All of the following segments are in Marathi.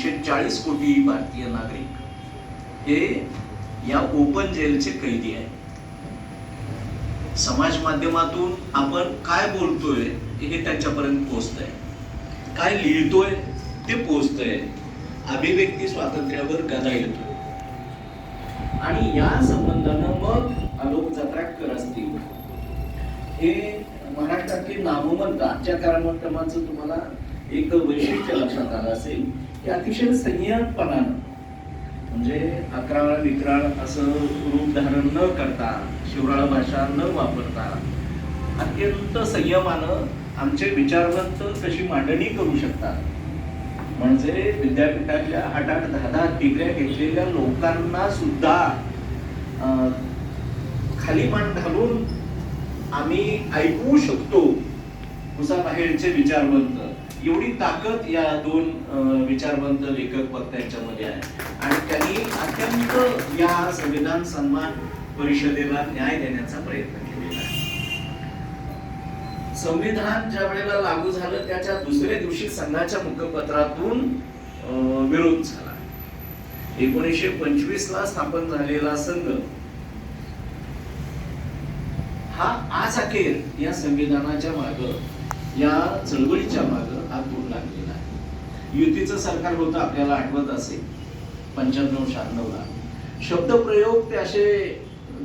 एकशे चाळीस कोटी भारतीय नागरिक हे या ओपन जेलचे कैदी आहेत. समाज माध्यमातून आपण काय बोलतोय हे त्यांच्यापर्यंत पोहोचतंय. काय लिहितोय ते पोहोचतंय. अभिव्यक्ती स्वातंत्र्यावर गदा येतो आणि या संबंधानं मग आलोक जत्रा असतील. हे महाराष्ट्रातील नामवंत आजच्या कार्यक्रमाचं तुम्हाला एक वैशिष्ट्य लक्षात आलं असेल. की अतिशय संयमपणानं म्हणजे अकराळ विक्राळ असं रूप धारण न करता शिवराळ भाषा न वापरता अत्यंत संयमानं आमचे विचारवंत कशी मांडणी करू शकतात. म्हणजे विद्यापीठातल्या आठ आठ दहा दहा डिग्र्या घेतलेल्या लोकांना सुद्धा खाली मान घालून आम्ही ऐकू शकतो बाहेरचे विचारवंत. एवढी ताकद या दोन विचारवंत लेखक वक्त्यांच्यामध्ये आहे. आणि त्यांनी अत्यंत या संविधान सन्मान परिषदेला न्याय देण्याचा प्रयत्न केलेला आहे. संविधान ज्या वेळेला लागू झालं त्याच्या दुसऱ्या दिवशी संघाच्या मुखपत्रातून विरोध झाला. एकोणीसशे पंचवीस ला स्थापन झालेला संघ हा आज अखेर या संविधानाच्या मार्ग या चळवळीच्या माग आतून लागलेला आहे. युतीचं सरकार होतं आपल्याला आठवत असेल. पंच्याण्णव शहाण्णवला. शब्दप्रयोग ते असे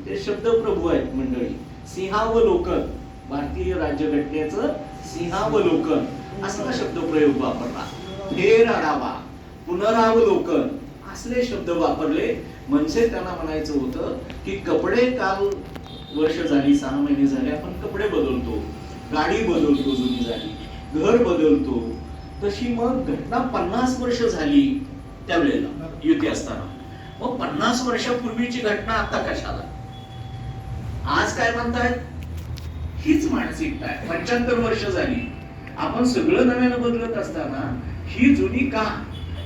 ते शब्दप्रभू आहेत मंडळी. सिंहावलोकन. भारतीय राज्यघटनेचं सिंहावलोकन. असला शब्दप्रयोग वापरला. फेर आढावा. पुनरावलोकन. असले शब्द वापरले. म्हणजे त्यांना म्हणायचं होतं की कपडे काल वर्ष झाली सहा महिने झाले आपण कपडे बदलतो. गाडी बदलतो जुनी झाली घर बदलतो. तशी मग घटना पन्नास वर्ष झाली त्यावेळेला युती असताना. मग पन्नास वर्षापूर्वीची घटना आता कशाला? आज काय म्हणतायत? हीच मानसिकता आहे. पंच्याहत्तर वर्ष झाली. आपण सगळं नव्यानं बदलत असताना ही जुनी का?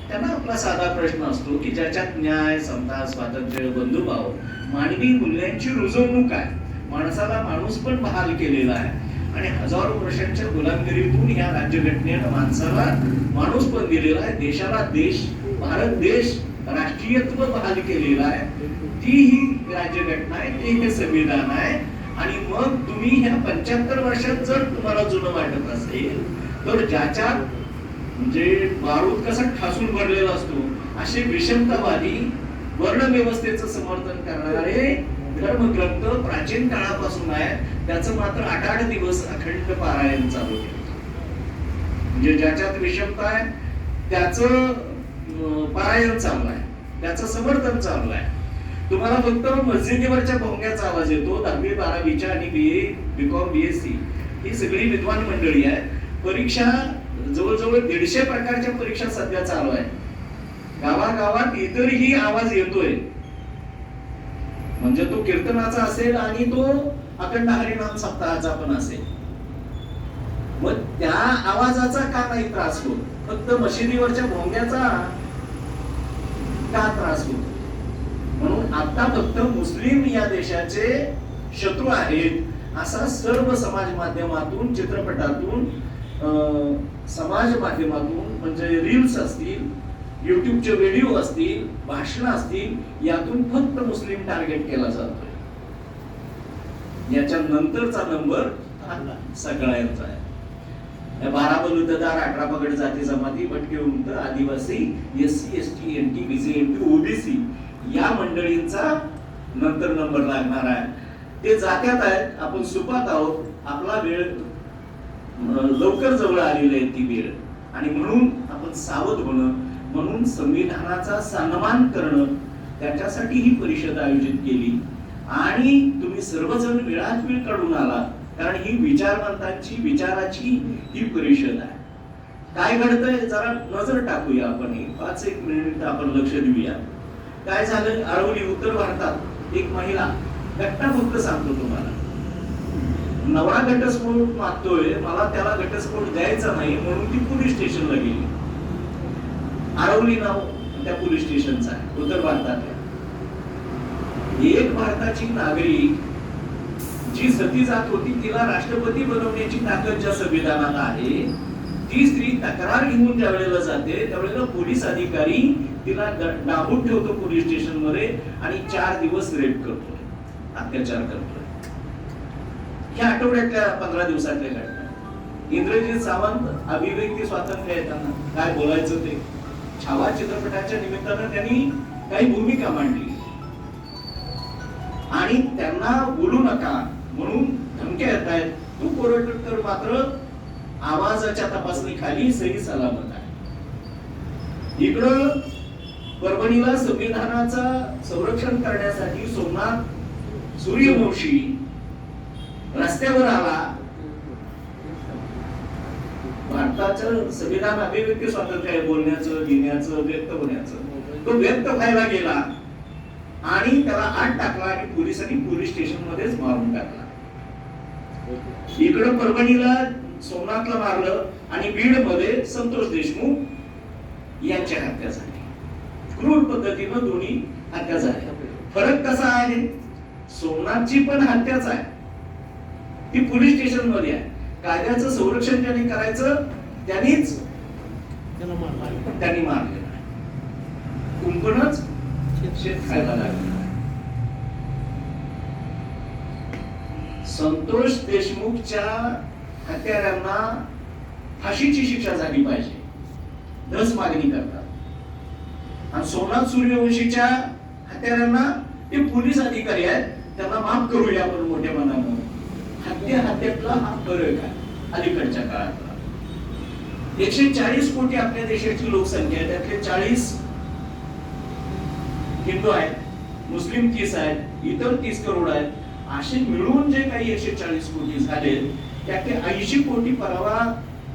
त्यांना आपला साधा प्रश्न असतो की ज्याच्यात न्याय समता स्वातंत्र्य बंधुभाव मानवी मूल्यांची रुजवणूक आहे. माणसाला माणूस पण बहाल केलेला आहे. आणि हजारो वर्षांच्या गुलामगिरीतून ह्या राज्यघटनेनं माणसाला माणूस पण दिलेला आहे. देशाला देश भारत देश राष्ट्रीयत्व बहाल केलेलं आहे. ती ही राज्यघटना आहे ते हे संविधान आहे. आणि मग तुम्ही ह्या पंच्याहत्तर वर्षात जर तुम्हाला जुनं वाटत असेल तर ज्याच्यात म्हणजे बारूद कसा ठासून भरलेला असतो असे विषमतावादी वर्ण व्यवस्थेचं समर्थन करणारे धर्मग्रंथ प्राचीन काळापासून आहे. त्याचं मात्र आठ आठ दिवस अखंड पारायण चालू आहे. म्हणजे ज्याच्यात विषमता आहे त्याच पारायण चालू आहे. त्याचं समर्थन चालू आहे. तुम्हाला फक्त मस्जिदीवरच्या भोंग्याचा आवाज येतो. दहावी बारावीच्या आणि बी ए बीकॉम सी ही सगळी विद्वान मंडळी आहे परीक्षा जवळजवळ दीडशे प्रकारच्या परीक्षा सध्या चालू आहे गावागावात इतरही आवाज येतोय. म्हणजे तो कीर्तनाचा असेल आणि तो अखंड हरिनाम सप्ताहाचा पण असेल. मग त्या आवाजाचा का नाही त्रास होत? फक्त मशिदीवरच्या भोंग्याचा का त्रास होतो? म्हणून आता फक्त मुस्लिम या देशाचे शत्रू आहेत असा सर्व समाज माध्यमातून चित्रपटातून अं, समाज माध्यमातून म्हणजे रील्स असतील युट्यूबचे व्हिडिओ असतील भाषण असतील यातून फक्त मुस्लिम टार्गेट केला जातोय. याच्या नंतरचा नंबर सगळ्यांचा आहे. बारा बलुतदार अठरा पगड जाती जमाती भटके उंट आदिवासी S C S T N T BC N T OBC या मंडळींचा नंतर नंबर लागणार आहे. ते जात्यात आहेत आपण सुपात आहोत. आपला वेळ लवकर जवळ आलेली आहे ती वेळ. आणि म्हणून आपण सावध होणं म्हणून संविधानाचा सन्मान करणं त्याच्यासाठी ही परिषद आयोजित केली. आणि तुम्ही सर्वजण वेळात वेळ काढून आला कारण ही विचारवंतांची विचाराची ही परिषद आहे. काय घडतंय जरा नजर टाकूया आपण हे. पाच एक मिनिट आपण लक्ष देऊया. काय झालं? आरवली उत्तर भारतात एक महिला घटना फक्त सांगतो तुम्हाला. नवरा घटस्फोट मागतोय मला त्याला घटस्फोट द्यायचा नाही म्हणून ती पोलीस स्टेशनला गेली. आरवली नाव त्या पोलीस स्टेशनचं आहे. उत्तर भारतातल्या. एक भारताची नागरिक जी सती जात होती तिला राष्ट्रपती बनवण्याची ताकद ज्या संविधानात आहे ती स्त्री तक्रार घेऊन ज्या वेळेला जाते त्यावेळेला पोलीस अधिकारी तिला डाबून डांबून ठेवतो पोलीस स्टेशनमध्ये आणि चार दिवस रेप करतोय अत्याचार करतोय. ह्या आठवड्यातल्या पंधरा दिवसातल्या घटना. इंद्रजीत सावंत अभिव्यक्ती स्वातंत्र्य येताना काय बोलायचं ते? छावा चित्रपटाच्या निमित्तानं त्यांनी काही भूमिका मांडली. आणि त्यांना बोलू नका म्हणून धमक्या येत आहेत. तू कोरटकर मात्र आवाजाच्या तपासणी खाली सही सलामत आहे. इकडं परभणीला संविधानाचा संरक्षण करण्यासाठी सोमनाथ सूर्यवंशी रस्त्यावर आला. भारताचं संविधान अभिव्यक्ती स्वातंत्र्य आहे बोलण्याचं लिहिण्याचं व्यक्त होण्याचं. तो व्यक्त व्हायला गेला आणि त्याला आत टाकला आणि पोलिसांनी पोलीस स्टेशन मध्येच मारून टाकला. इकडं परभणीला सोमनाथला मारलं आणि बीडमध्ये संतोष देशमुख यांच्या हत्या झाली. क्रूर पद्धतीनं दोन्ही हत्या झाल्या. फरक कसा आहे? सोमनाथची पण हत्याच आहे. ती पोलीस स्टेशनमध्ये आहे. कायद्याचं संरक्षण ज्यांनी करायचं त्यांनीच त्यांनी मारलेलं आहे कुंकणच शेत खायला लागलेलं आहे संतोष देशमुखच्या हत्यारांना फाशीची शिक्षा झाली पाहिजे. धस मागणी करतात. आणि सोमनाथ सूर्यवंशीच्या हत्यारांना ते पोलीस अधिकारी आहेत त्यांना माफ करूया मनानं हत्या हत्यातला हा फरक आहे अलीकडच्या काळातला एकशे चाळीस कोटी आपल्या देशाची लोकसंख्या आहे. त्यातले चाळीस हिंदू आहेत मुस्लिम तीस आहेत इतर तीस करोड आहेत. असे मिळून जे काही एकशे चाळीस कोटी झाले त्यातले ऐंशी कोटी परवा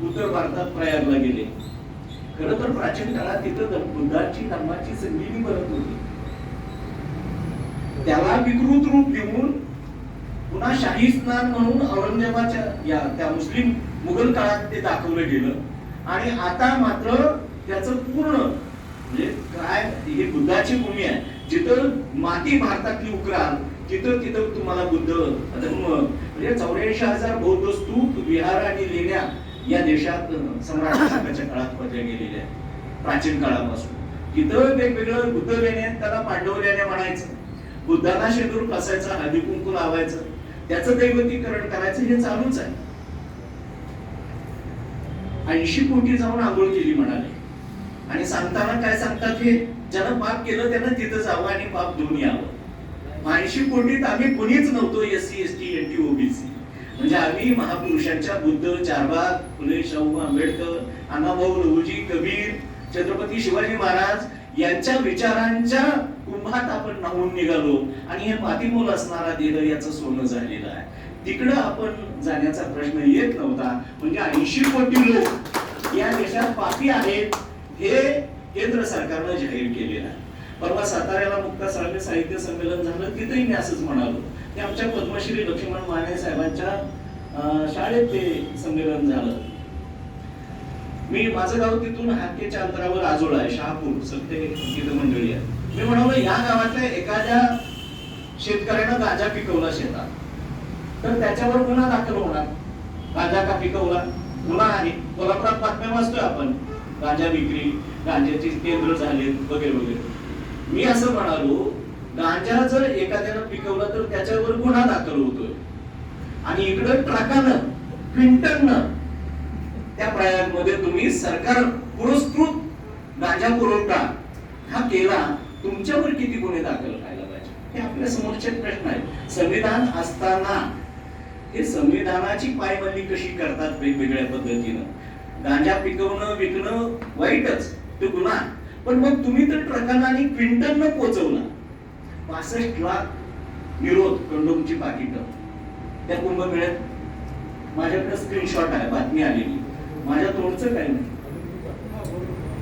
उत्तर भारतात प्रयागला गेले. खर तर प्राचीन काळात तिथं बुद्धाची धर्माची संगीनी बनत होती. त्याला विकृत रूप देऊन पुन्हा शाही स्नान म्हणून औरंगजेबाच्या या त्या मुस्लिम मुघल काळात ते दाखवलं गेलं. आणि आता मात्र त्याचं पूर्ण म्हणजे काय हे बुद्धाची भूमी आहे. जिथं माती भारतातली उकराल तिथं तिथं तुम्हाला बुद्ध धर्म म्हणजे चौऱ्याऐंशी हजार बौद्ध स्तूप विहार आणि लेण्या या देशात सम्राट अशोकाच्या काळात खोदल्या गेलेल्या आहेत. प्राचीन काळापासून. तिथं वेगवेगळं बुद्ध लेणे आहेत, त्याला पांडव लेण्या म्हणायचं. बुद्धाला शेंदूर कसायचा हळदी कुंकू लावायचं. त्याचं दैवतीकरण करायचं हे चालूच आहे. ऐंशी कोटी जाऊन आंघोळ केली म्हणाले. आणि सांगताना काय सांगतात हे? ज्यानं पाप केलं त्यानं तिथं जावं आणि पाप घेऊन यावं. ऐंशी कोटीत आम्ही कोणीच नव्हतो S C S T N T OBC. म्हणजे आम्ही महापुरुषांच्या बुद्ध चारबाग फुले शाहू आंबेडकर अण्णाभाऊ लहुजी कबीर छत्रपती शिवाजी महाराज यांच्या विचारांच्या कुंभात आपण नाहून निघालो आणि हे मातीमोल असणारा देह याचं सोनं झालेलं आहे. तिकडं आपण जाण्याचा प्रश्न येत नव्हता. म्हणजे ऐंशी कोटी लोक या देशात पापी आहेत हे केंद्र सरकारनं जाहीर केलेलं आहे. परवा साताऱ्याला मुक्ता साळवे साहित्य संमेलन झालं तिथेही मी असंच म्हणालो. ते आमच्या पद्मश्री लक्ष्मण माने साहेबांच्या शाळेत ते संमेलन झालं. मी माझं गाव तिथून हाकेच्या अंतरावर आजोळा आहे शहापूर सत्य तिथं मंडळी आहे. मी म्हणालो या गावातल्या एखाद्या शेतकऱ्यानं गांजा पिकवला शेतात. तर त्याच्यावर गुन्हा दाखल होणार. गांजा का पिकवला? गुन्हा आहे. कोल्हापुरात बातम्या वाचतोय आपण. गांजा विक्री गांजाचे केंद्र झाले वगैरे वगैरे. मी असं म्हणालो गांजा जर एखाद्यानं पिकवला तर त्याच्यावर गुन्हा दाखल होतोय. आणि इकडं ट्रकानं क्विंटननं त्या प्रयागमध्ये तुम्ही सरकार पुरस्कृत गांजा पुरवठा हा केला. तुमच्यावर किती गुन्हे दाखल व्हायला पाहिजे? हे आपल्या समोरचे प्रश्न आहेत. संविधान असताना हे संविधानाची पायमल्ली कशी करतात वेगवेगळ्या पद्धतीनं? गांजा पिकवणं विकणं वाईटच तो गुन्हा. पण मग तुम्ही तर ट्रकानं आणि क्विंटलनं पोहोचवला पासष्ट लाख निरोध कंडोमची पाकिटं. त्या कुंभमेळ्यात माझ्याकडे स्क्रीनशॉट आहे बातमी आलेली. माझ्या तोंडचं काय नाही.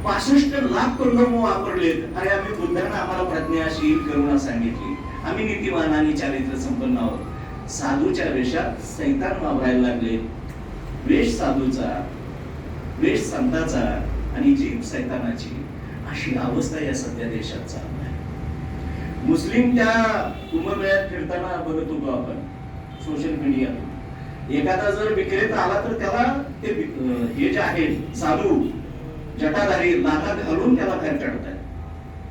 पासष्ट लाख कंडोम वापरलेत. अरे आम्ही बुद्धांना आम्हाला प्रज्ञाशील करुणा सांगितली. आम्ही नीतिवान आणि चारित्र्य संपन्न आहोत. साधूच्या वेशात सैतान वावरायला लागले. वेश साधूचा वेश संताचा आणि जीव सैतानाची अशी अवस्था या सध्या देशात चालू आहे. मुस्लिम त्या कुंभमेळ्यात फिरताना बघत होतो आपण सोशल मीडियातून एखादा जर विक्रेता आला तर त्याला ते विक- हे जे आहे साधू जटाधारी लाथा घालून त्याला बाहेर काढताय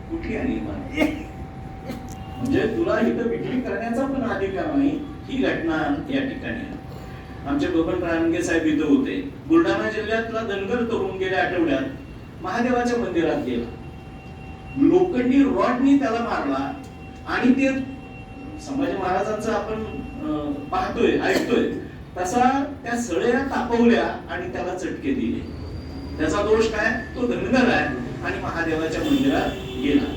कुठली आणि म्हणजे तुला इथं विक्री करण्याचा पण अधिकार नाही ही घटना या ठिकाणी आहे. आमचे बबन रानगे साहेब इथं होते. बुलढाणा जिल्ह्यातला धनगर तरुण गेल्या आठवड्यात महादेवाच्या मंदिरात गेला. लोखंडी रॉडनी त्याला मारला आणि ते संभाजी महाराजांचं आपण पाहतोय ऐकतोय. तसा त्या सळ्या तापवल्या आणि त्याला चटके दिले. त्याचा दोष काय? तो धनगर आहे. आणि महादेवाच्या मंदिरात गेला.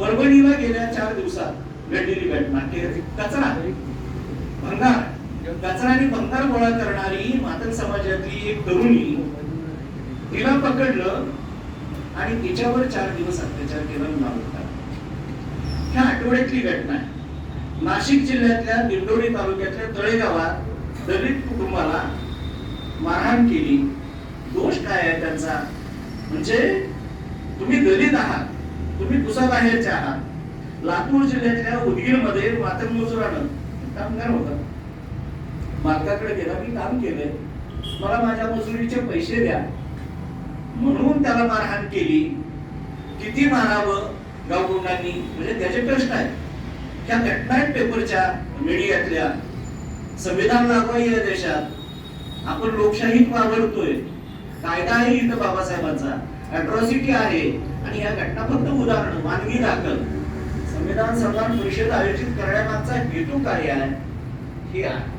परभणीला गेल्या चार दिवसात घडलेली घटना कचरा. भंगार. कचरा आणि भंगार गोळा करणारी मातन समाजातली एक तरुणी तिला पकडलं आणि तिच्यावर चार दिवस अत्याचार केला नाव होता ह्या आठवड्यातली घटना आहे. नाशिक जिल्ह्यातल्या दिंडोरी तालुक्यातल्या तळेगावात दलित कुटुंबाला मारहाण केली. दोष काय आहे त्यांचा? म्हणजे तुम्ही दलित आहात तुम्ही कुसाबाहेरचे आहात. लातूर जिल्ह्यातल्या उदगीरमध्ये मातंग मजुरानं कामगार होता. मालकाकडे गेला मी काम केलंय. मला माझ्या मजुरीचे पैसे द्या. म्हणून त्याला मारहाण केली. किती मारावं गावगुंडांनी म्हणजे त्याचे प्रश्न आहेत. त्या घटना आहेत पेपरच्या मीडियातल्या संविधान लागू या देशात. आपण लोकशाहीत वावरतोय. कायदा आहे इथं बाबासाहेबांचा. अट्रॉसिटी आहे. आणि या घटना फक्त उदाहरण मानवी दाखल. संविधान सन्मान परिषद आयोजित करण्यामागचा हेतू काय आहे? हे आहे.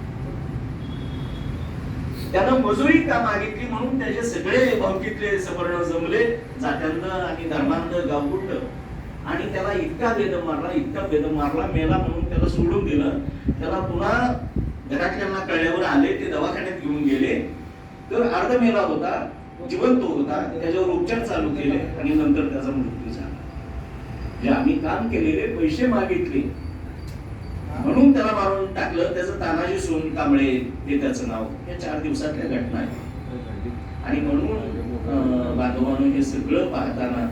त्यानं मजुरी का मागितली म्हणून त्याचे सगळे भावकीतले सवर्ण जमले जात्यांत आणि धर्मांत गावकुंड आणि त्याला इतका बेदम मारला इतका बेदम मारला मेला म्हणून त्याला सोडून दिलं. त्याला पुन्हा घरातल्यांना कळल्यावर आले ते दवाखान्यात घेऊन गेले. तर अर्ध मेला होता जिवंत होता त्याच्यावर उपचार चालू केले आणि नंतर त्याचा मृत्यू झाला. जे आम्ही काम केलेले पैसे मागितले. म्हणून त्याला मारून टाकलं त्याचं तानाजी सोन कांबळे हे त्याचं नाव. या चार दिवसातल्या घटना आहे आणि म्हणून बांधवानं हे सगळं पाहताना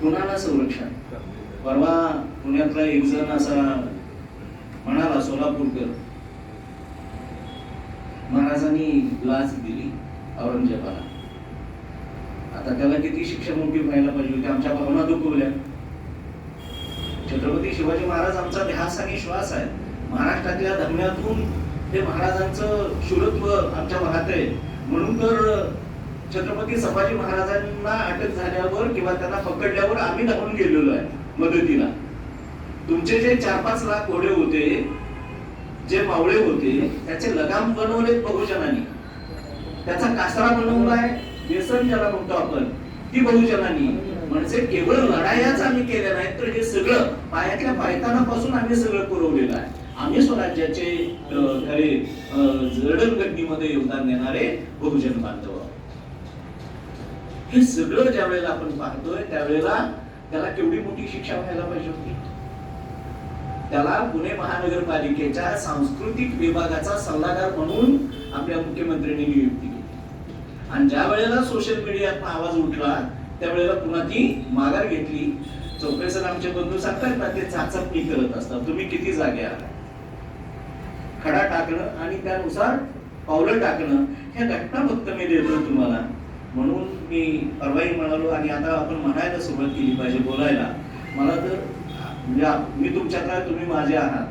कुणाला संरक्षण? परवा पुण्यातला एक जण असा म्हणाला सोलापूरकर महाराजांनी लाच दिली औरंगजेबाला. आता त्याला किती शिक्षा मोठी व्हायला पाहिजे होती? आमच्या भावना दुखवल्या. छत्रपती शिवाजी महाराज आमचा ध्यास आणि श्वास आहे. महाराष्ट्रातल्या धर्म्यातून ते महाराजांचं शुरत्व आमच्या वाहत. आहे म्हणून तर छत्रपती संभाजी महाराजांना अटक झाल्यावर किंवा त्यांना पकडल्यावर आम्ही धावून गेलेलो आहे मदतीला. तुमचे जे चार पाच लाख घोडे होते जे मावळे होते त्याचे लगाम बनवलेत बहुजनांनी. त्याचा कासरा बनवलाय व्यसन ज्याला म्हणतो आपण ती बहुजनांनी. म्हणजे केवळ लढायाच आम्ही केल्या नाहीत तर हे सगळं पायातल्या पायतानापासून आम्ही सगळं पुरवलेलं आहे. आम्ही स्वराज्याचे अं, खरे अं, जडणघडणीमध्ये योगदान देणारे बहुजन बांधव हे सगळं ज्या वेळेला आपण पाहतोय त्यावेळेला त्याला केवढी मोठी शिक्षा व्हायला पाहिजे होती? त्याला पुणे महानगरपालिकेच्या सांस्कृतिक विभागाचा सल्लागार म्हणून आपल्या मुख्यमंत्र्यांनी नियुक्ती केली. आणि ज्या वेळेला सोशल मीडियात आवाज उठला त्यावेळेला पुन्हा ती माघार घेतली. चौकडेसर आमचे बंधू सांगतात ना ते चाचपणी करत असतात. तुम्ही किती जागे आहात? खडा टाकणं आणि त्यानुसार पावलं टाकणं ह्या घटना फक्त मी देतो तुम्हाला. म्हणून मी परवाही म्हणालो आणि आता आपण म्हणायला सुरुवात केली पाहिजे बोलायला. मला तर म्हणजे मी तुमच्यातला तुम्ही माझे आहात.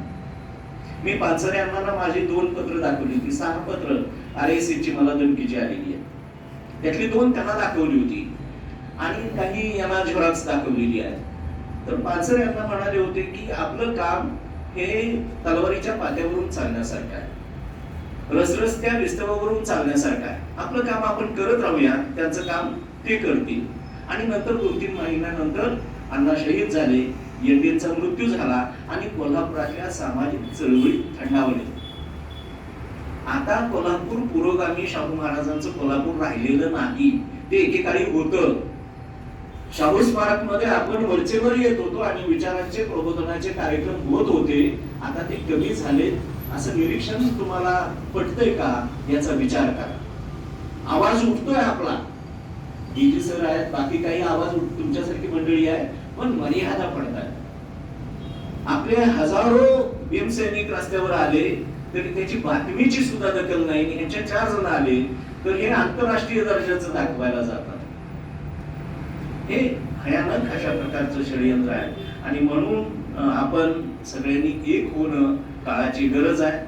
मी पानसरे अण्णांना माझी दोन पत्र दाखवली ती सहा पत्र आर एस ची मला धमकीची आलेली आहे त्यातली दोन त्यांना दाखवली होती आणि काही यांना झेरॉक्स दाखवलेली आहे तर पानसरे यांना म्हणाले होते की आपलं काम हे तलवारीच्या पात्यावरून चालण्यासारखं आहे. रसरस्त्या विस्तवावरून चालण्यासारखं आहे. आपलं काम आपण करत राहूया त्यांचं काम ते करतील. आणि नंतर दोन तीन महिन्यानंतर अण्णा शहीद झाले. येंडेंचा मृत्यू झाला आणि कोल्हापुरातल्या सामाजिक चळवळी थंडावली. आता कोल्हापूर पुरोगामी शाहू महाराजांचं कोल्हापूर राहिलेलं नाही ते एकेकाळी होत. शाहू स्मारकमध्ये आपण वरचेवर येत होतो आणि विचारांचे प्रबोधनाचे कार्यक्रम होत होते. आता ते कमी झाले. असं निरीक्षण तुम्हाला पटतंय का? याचा विचार करा. आवाज उठतोय आपला. डीजी सर आहेत बाकी काही आवाज तुमच्यासारखी मंडळी आहे पण मर्यादा पडतात आपले हजारो भीमसैनिक रस्त्यावर आले तरी त्याची बातमीची सुद्धा दखल नाही ह्यांच्या चार जण आले तर हे आंतरराष्ट्रीय दर्जाचं दाखवायला जातात. हे भयानक अशा प्रकारचं षडयंत्र आहे. आणि म्हणून आपण सगळ्यांनी एक होणं काळाची गरज आहे.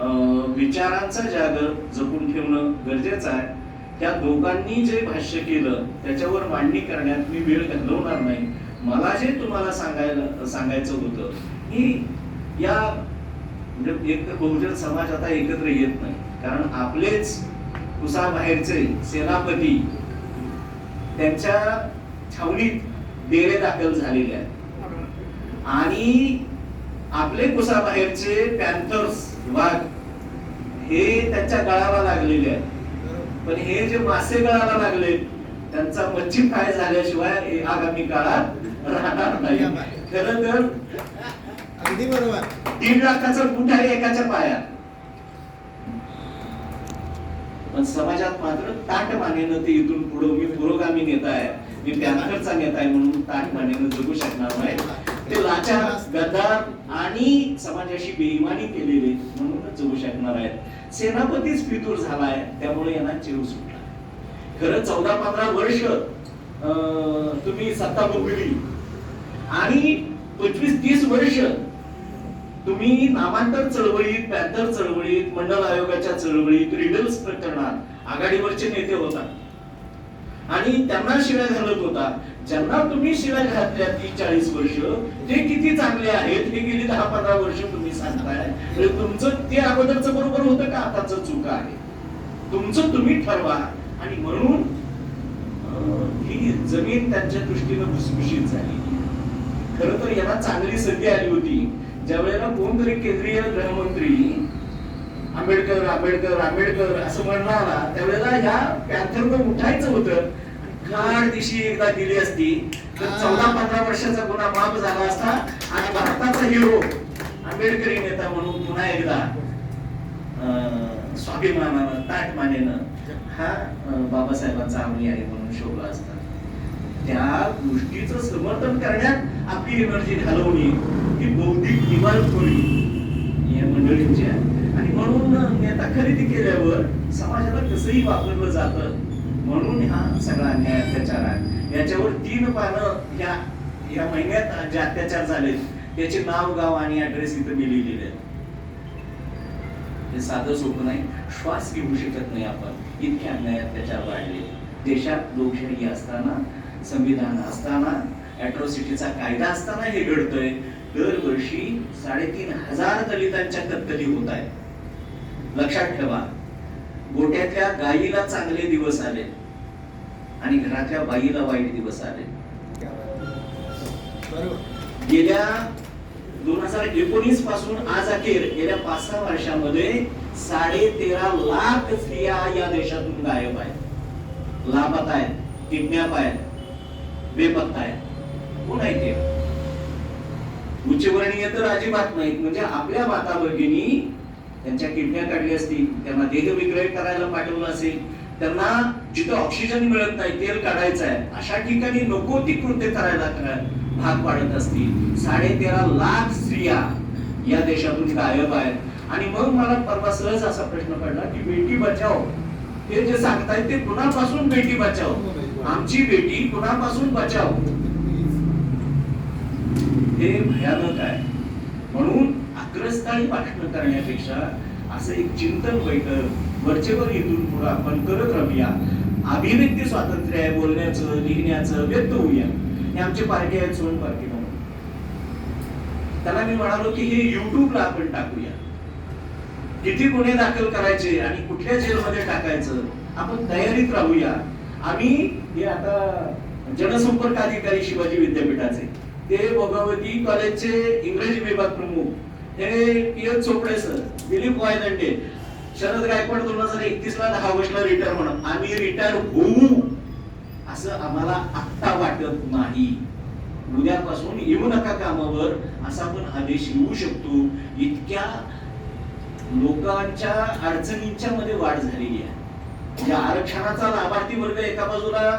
अं, विचारांचा जागर जपून ठेवणं गरजेचं आहे. त्या दोघांनी जे भाष्य केलं त्याच्यावर मांडणी करण्यात मी वेळ घालवणार नाही. मला जे तुम्हाला सांगायला सांगायचं होतं की या म्हणजे एक तर बहुजन समाज आता एकत्र येत नाही. कारण आपलेच कुसाबाहेरचे सेनापती त्यांच्या छावणीत डेरे दाखल झालेले आहेत. आणि आपले कुसाबाहेरचे पॅन्थर्स वाघ हे त्यांच्या गळाला लागलेले आहेत. पण हे जे मासे गळाला लागले त्यांचा मच्छी फ्राय झाल्याशिवाय आगामी काळात राहणार नाही खरं तर अगदी बरोबर. लाखाचा आहे एकाच्या पायात. पण समाजात मात्र ताट मानेनं ते इथून पुढे मी पुरोगामी नेता आहे. मी पॅन्थरचा नेता आहे म्हणून ताट मानेनं जगू शकणार नाही. ते लाचार गद्दार आणि समाजाशी बेईमानी केलेले म्हणूनच जगू शकणार आहेत. सेनापतीच फितूर झालाय त्यामुळे यांना चिव सुटला. खरं चौदा पंधरा वर्ष अं, तुम्ही सत्ता भोगली आणि पंचवीस तीस वर्ष तुम्ही नामांतर चळवळीत पॅंथर चळवळीत मंडल आयोगाच्या चळवळीत रिडल्स प्रकरणात आघाडीवरचे नेते होता आणि त्यांना शिव्या घालत होता. ज्यांना तुम्ही शिव्या घातल्या तीस चाळीस वर्ष ते किती चांगले आहेत हे गेली दहा पंधरा वर्ष तुम्ही सांगताय. म्हणजे तुमचं ते अगोदरच बरोबर होतं का? आताच चुका आहे. तुमचं तुम्ही ठरवा. आणि म्हणून ही जमीन त्यांच्या दृष्टीनं भुसभुशीत झाली. खर तर यांना चांगली संधी आली होती. ज्या वेळेला कोणतरी केंद्रीय गृहमंत्री आंबेडकर आंबेडकर आंबेडकर असं म्हणणारा त्यावेळेला ह्या पॅन्थरनं उठायचं होतं. काळ दिशी एकदा दिली असती तर चौदा पंधरा वर्षाचा गुन्हा माफ झाला असता आणि भारताचा हिरो आंबेडकरी नेता म्हणून पुन्हा एकदा अं, स्वाभिमानानं ताट मानेनं हा बाबासाहेबांचा आमणी आहे म्हणून शोभला असता. त्या गोष्टीचं समर्थन करण्यात आपली एनर्जी घालवणे ही बौद्धिक होणे या मंडळींची आहे आणि म्हणून नेता खरेदी केल्यावर समाजाला कसंही वापरलं जातं म्हणून हा सगळा अन्याय अत्याचार आहे. याच्यावर तीन पानं या या महिन्यात जे अत्याचार झाले त्याचे नाव गाव आणि ऍड्रेस इथं मी लिहिलेले आहेत. हे साधं सोपं नाही. श्वास घेऊ शकत नाही आपण. इतके अन्याय अत्याचार वाढले. देशात लोकशाही असताना संविधान असताना अॅट्रॉसिटीचा कायदा असताना हे घडतंय. दरवर्षी साडेतीन हजार दलितांच्या कत्तली होत आहेत. लक्षात ठेवा गोट्यातल्या गायीला चांगले दिवस आले आणि घरातल्या बाईला वाईट दिवस आले. गेल्या दोन हजार एकोणीसपासून आज अखेर गेल्या पाच सहा वर्षामध्ये साडे तेरा लाख स्त्रिया या देशातून गायब आहेत. लाभात आहेत किडनॅप आहेत. बेपत्ता आहेत कोण आहे ते? उच्चवर्णीय तर अजिबात नाहीत. म्हणजे आपल्या माता भगिनी त्यांच्या किडन्या काढल्या असतील त्यांना देह विक्रय करायला पाठवलं असेल त्यांना जिथं ऑक्सिजन मिळत नाही तेल काढायचं आहे अशा ठिकाणी नको ती कृत्य करायला भाग पाडत असतील. साडे तेरा लाख स्त्रिया या देशातून गायब आहेत. आणि मग मला परवा सहज असा प्रश्न पडला की बेटी बचाओ. हे जे सांगतायत ते कुणापासून बेटी बचाओ? आमची बेटी कुणापासून बचाव? हे भयानक आहे. म्हणून आग्रस्थानी भाषण करण्यापेक्षा असं एक चिंतन बैठक वरचेवर इथून पुढे आपण करत राहूया. अभिव्यक्ती स्वातंत्र्य आहे बोलण्याचं लिहिण्याचं व्यक्त होऊया. हे आमचे पार्टी आहेत सोन पार्टी म्हणून. त्याला मी म्हणालो की हे युट्यूबला आपण टाकूया. किती गुन्हे दाखल करायचे आणि कुठल्या जेलमध्ये टाकायचं आपण तयारीत राहूया. आम्ही हे आता जनसंपर्क अधिकारी शिवाजी विद्यापीठाचे ते भगवती कॉलेजचे इंग्रजी विभाग प्रमुख हे P H Chopade sir Dilip Waydande Sharad Gaikwad दोन हजार एकतीस ला दहा वर्षला रिटायर म्हणून आम्ही रिटायर होऊ असं आम्हाला आत्ता वाटत नाही. उद्यापासून येऊ नका कामावर असा पण आदेश येऊ शकतो. इतक्या लोकांच्या अडचणींच्या मध्ये वाढ झालेली आहे. या आरक्षणाचा लाभार्थी वर्ग एका बाजूला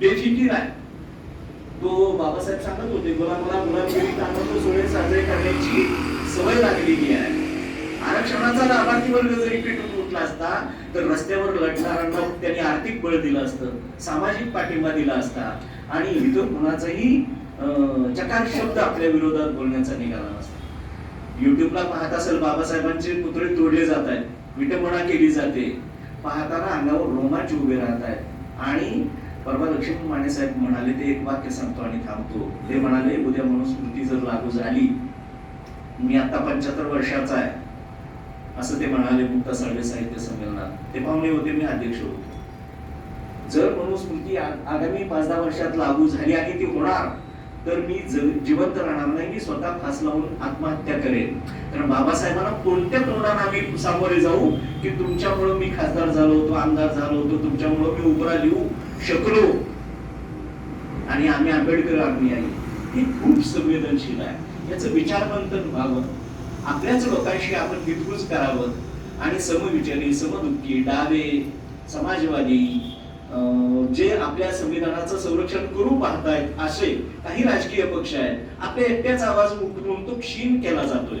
बेफिकीर आहे. तो बाबासाहेब सांगत होते मला मला मुलांविषयी आनंद सोहळे साजरे करण्याची सवय लागलेली आहे. आरक्षणाचा लाभार्थी वर्ग जरी पेटून उठला असता तर रस्त्यावर लढणाऱ्यांना त्यांनी आर्थिक बळ दिलं असतं सामाजिक पाठिंबा दिला असता आणि इतर कुणाचाही चकार शब्द आपल्या विरोधात बोलण्याचा निघाला नसता. युट्यूबला पाहत असेल बाबासाहेबांचे पुतळे तोडले जात आहेत विटंबना केली जाते पाहताना अंगावर रोमांच उभे राहत आहेत. आणि परवा लक्ष्मी माने साहेब म्हणाले ते एक वाक्य सांगतो आणि थांबतो. ते म्हणाले उद्या मनुस्मृती जर लागू झाली मी आता पंच्याहत्तर वर्षाचा आहे. असं ते म्हणाले मुक्ता साळवे साहित्य संमेलनात. ते पाहुणे होते मी अध्यक्ष होतो. जर मनुस्मृती आ- आगामी पाच दहा वर्षात लागू झाली आणि ती होणार. तर मी जिवंत राहणार नाही मी स्वतः फास लावून आत्महत्या करेन. कारण बाबासाहेबांना कोणत्या तोंडाने आम्ही सामोरे जाऊ की तुमच्यामुळं मी खासदार झालो होतो आमदार झालो होतो तुमच्यामुळं मी उभरा लिहू शकलो? आणि आम्ही आंबेडकर अनुयायी हे खूप संवेदनशील आहे. याचं विचारमंथन व्हावं. आपल्याच लोकांशी आपण हितगुज करावं. आणि समविचारी समदुःखी डावे समाजवादी जे आपल्या संविधानाचं संरक्षण करू पाहतायत असे काही राजकीय पक्ष आहेत. आपल्या एकट्याच आवाज उठवून तो क्षीण केला जातोय.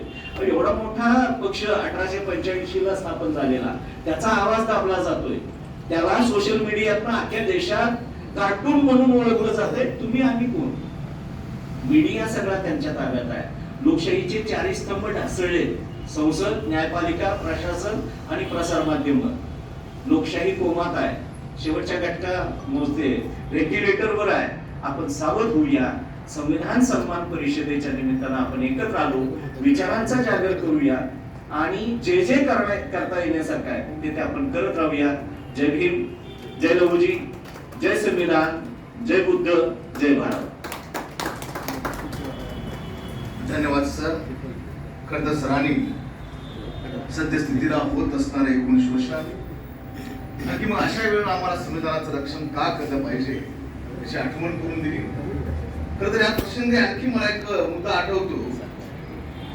एवढा मोठा पक्ष अठराशे पंच्याऐंशी ला स्थापन झालेला त्याचा आवाज दाबला जातोय. त्याला सोशल मीडियातनं अख्ख्या देशात कार्टून म्हणून ओळखलं जातंय. तुम्ही आम्ही कोण? मीडिया सगळा त्यांच्या ताब्यात आहे. लोकशाहीचे चारही स्तंभ ढासळले. संसद न्यायपालिका प्रशासन आणि प्रसार माध्यम लोकशाही कोमात आहे. शेवटच्या घटका मोजते. रेग्युलेटरवर आहे. आपण सावध होऊया. संविधान सन्मान परिषदेच्या निमित्तानं आपण एकत्र आलो. विचारांचा जागर करूया. आणि जे जे करण्या- करता येण्यासारखं आहे ते ते आपण करत राहूया. जय भीम. जय लहुजी. जय संविधान. जय बुद्ध. जय भारत. धन्यवाद सर. खरं तर सरांनी सद्यस्थितीला होत असणारे एकोणीस वर्ष की मग अशा वेळेला आम्हाला संविधानाचं रक्षण का केलं पाहिजे याची आठवण करून दिली. खरं तर या प्रसंगी आणखी मला एक मुद्दा आठवतो.